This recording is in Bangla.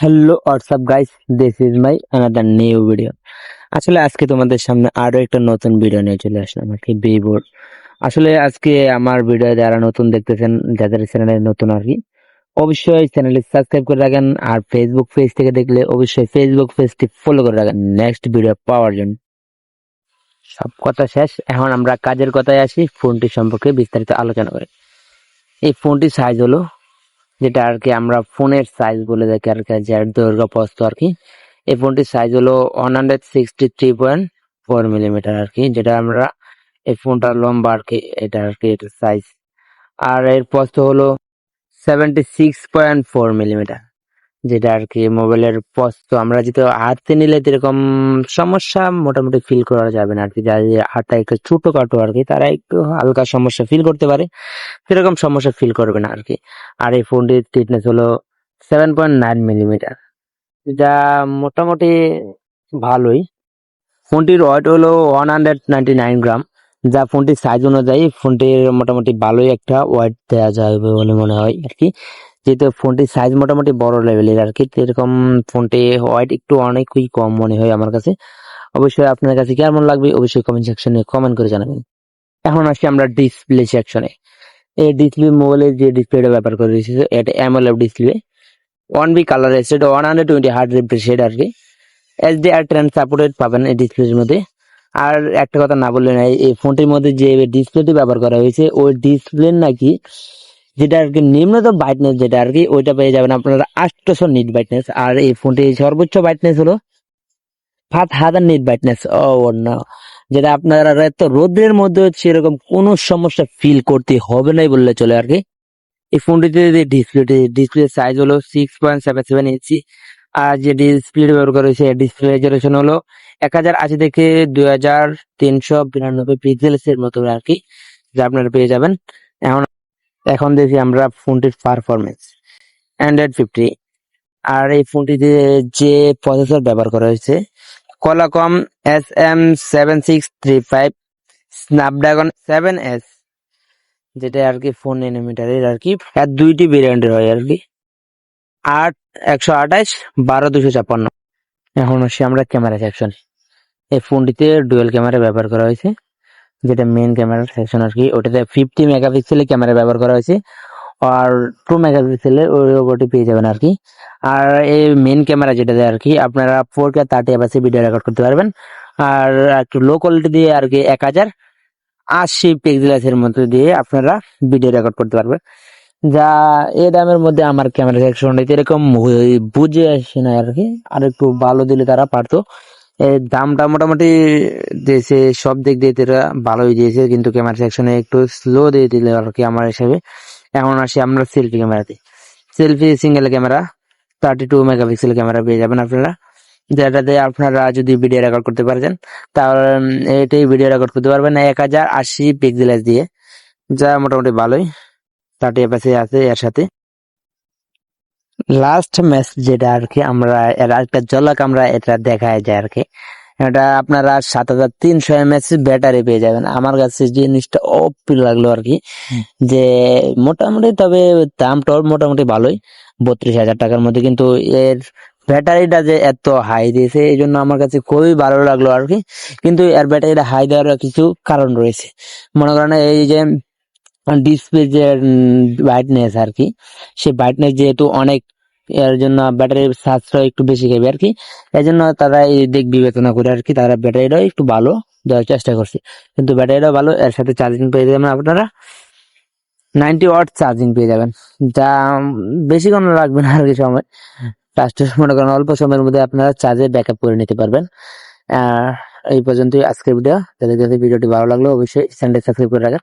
Hello WhatsApp guys this is my another new video আসলে আজকে তোমাদের সামনে আরও একটা নতুন ভিডিও নিয়ে চলে আসলাম, আর কি ভিভোর আসলে আজকে আমার ভিডিও যারা নতুন দেখতেছেন, যাদের চ্যানেলে নতুন, আর কি, অবশ্যই চ্যানেলটি সাবস্ক্রাইব করে রাখেন, আর ফেসবুক পেজ থেকে দেখলে অবশ্যই ফেসবুক পেজটি ফলো করে রাখেন। নেক্সট ভিডিও পাওয়ার জন্য। সব কথা শেষ। এখন আমরা কাজের কথায় আসি, ফোনটি সম্পর্কে বিস্তারিত আলোচনা করি। এই ফোনটির সাইজ হলো যেটা আর কি আমরা ফোনের সাইজ বলে দেখি আর কি যার দৈর্ঘ্য প্রস্থ আর কি। এই ফোনটির সাইজ হলো one hundred sixty three point four millimetre আর কি, যেটা আমরা এই ফোনটার লম্বা আর কি, এটা আর কি এটার সাইজ আর এর প্রস্ত হলো seventy six point four millimetre যেটা আর কি মোবাইলের প্রস্থ আমরা যেহেতু হাতে নিলে এরকম সমস্যা মোটামুটি ফিল করা যাবে না আর কি। যাদের হাতটা একটু ছোটো কাটো আর কি, তারা একটু হালকা সমস্যা ফিল করতে পারে। সেরকম সমস্যা ফিল করবে না আর কি। আর এই ফোনটির থিকনেস হলো সেভেন পয়েন্ট নাইন মিলিমিটার যা মোটামুটি ভালোই। ফোনটির ওয়েট হলো one hundred ninety nine gram যা ফোনটির সাইজ অনুযায়ী ফোনটির মোটামুটি ভালোই একটা ওয়েট দেওয়া যাবে বলে মনে হয় আর কি। যেহেতু ফোনটির সাইজ মোটামুটি বড় লেভেলের আর কি এরকম ফোনটি হোয়াইট একটু অনেকই কম মনে হয় আমার কাছে। অবশ্যই আপনার কাছে কেমন লাগবে অবশ্যই কমেন্ট সেকশনে কমেন্ট করে জানাবেন। এখন আসি আমরা ডিসপ্লে সেকশনে এই ডিসপ্লে মোবাইলের যে ডিসপ্লেটা ব্যবহার করে দিয়েছে এটা AMOLED display one B colour এসে এটা one hundred twenty hertz refreshed আর কি। S D R ten supported পাবেন এই ডিসপ্লের মধ্যে। আর একটা কথা না বললে এই ফোনটির মধ্যে যে ডিসপ্লেটি ব্যবহার করা হয়েছে, ওই ডিসপ্লে নাকি যেটা আর কি নিম্নতম ব্রাইটনেস যেটা আর কি, ওইটা পেয়ে যাবেন আপনারা আটশোশো নিট ব্রাইটনেস আর এই ফোনটি সর্বোচ্চ ব্রাইটনেস হলো পাঁচ হাজার নিট ব্রাইটনেস ও, না। যেটা আপনারা এত রোদ্রের মধ্যে সেরকম কোনো সমস্যা ফিল করতে হবে নাই বললে চলে আর কি। এই ফোনটিতে যে ডিসপ্লেটি ডিসপ্লে সাইজ হলো six point seven seven inch আর যে ডিসপ্লে ব্যবহার করা হয়েছে ডিসপ্লে রেজলিউশন হলো এক হাজার আশি থেকে দুই হাজার তিনশো বিরানব্বই পিক্সেলস এর মতো আর কি, যা আপনারা পেয়ে যাবেন। এখন এখন দেখি আমরা ফোনটির পারফরমেন্স অ্যান্ড্রয়েড ফিফটি আর এই ফোনটিতে যে প্রসেসর ব্যবহার করা হয়েছে Qualcomm S M seven six three five Snapdragon seven S যেটা আর কি ফোন এনিমিটারের আর কি, আর দুইটি ভেরিয়েন্টের হয় আর কি। আট, একশো আঠাশ, বারো দুশো ছাপ্পান্ন। এখন আসি আমরা ক্যামেরা সেকশন এই ফোনটিতে ডুয়েল ক্যামেরা ব্যবহার করা হয়েছে। যেটা মেন ক্যামেরা সেকশন আর কি ওটাতে ফিফটি মেগাপিক্সেলের ক্যামেরা ব্যবহার করা হয়েছে আর টু মেগাপিক্সেলের ওই ওটি পেয়ে যাবেন আর কি আর এই মেন ক্যামেরা যেটাতে আর কি আপনারা four K thirty FPS video record করতে পারবেন। আর একটু লো কোয়ালিটি দিয়ে আর কি এক হাজার আশি পিক্সেলের মধ্যে দিয়ে আপনারা ভিডিও রেকর্ড করতে পারবেন। যা এ দামের মধ্যে আমার ক্যামেরা সেকশনটা এরকম বুঝে আসে না আর কি আর একটু ভালো দিলে তারা পারতো। দামটা মোটামুটি দিয়েছে, সব দিক দিয়ে তারা ভালোই দিয়েছে, কিন্তু ক্যামেরা সেকশনে একটু স্লো দিয়ে দিলে আর কি আমার হিসাবে। এখন আসি আমরা সেলফি ক্যামেরাতে selfie single camera thirty two megapixel camera পেয়ে যাবেন আপনারা। যেটাতে আপনারা যদি ভিডিও রেকর্ড করতে পারছেন তাহলে এটাই ভিডিও রেকর্ড করতে পারবেন এক হাজার আশি পিক্সেল দিয়ে। যা মোটামুটি ভালোই। থার্টি এফএসি আছে এর সাথে। লাস্ট ম্যাচ যেটা আর কি আমরা এর একটা ঝলক আমরা এটা দেখায় যায় আর কি এটা আপনারা সাত হাজার তিনশো এমএস ব্যাটারি পেয়ে যাবেন। আমার কাছে জিনিসটা অপি লাগল আর কি যে মোটামুটি তবে দামটা মোটামুটি ভালোই। বত্রিশ হাজার টাকার মধ্যে কিন্তু এর ব্যাটারিটা যে এত হাই দিয়েছে এই জন্য আমার কাছে খুবই ভালো লাগল আর কি কিন্তু এর ব্যাটারিটা হাই দেওয়ার কিছু কারণ রয়েছে। মনে করেন এই যে ডিসপ্লে যে ব্রাইটনেস আর কি সেই ব্রাইটনেস যেহেতু অনেক এর জন্য ব্যাটারির সাশ্রয় একটু বেশি খাবে আর কি এই জন্য তারা এই দিক বিবেচনা করে আর কি তারা ব্যাটারিটাও একটু ভালো দেওয়ার চেষ্টা করছে। কিন্তু ব্যাটারিটাও ভালো, এর সাথে চার্জিং পেয়ে যাবেন আপনারা নাইনটি ওয়াট চার্জিং পেয়ে যাবেন। যা বেশিক্ষণ লাগবে না আর কি সময় লাস্টে মনে করেন অল্প সময়ের মধ্যে আপনারা চার্জে ব্যাকআপ করে নিতে পারবেন। এই পর্যন্তই আজকের ভিডিও যাদের যাদের ভিডিওটি ভালো লাগল অবশ্যই চ্যানেলটি সাবস্ক্রাইব করে রাখেন।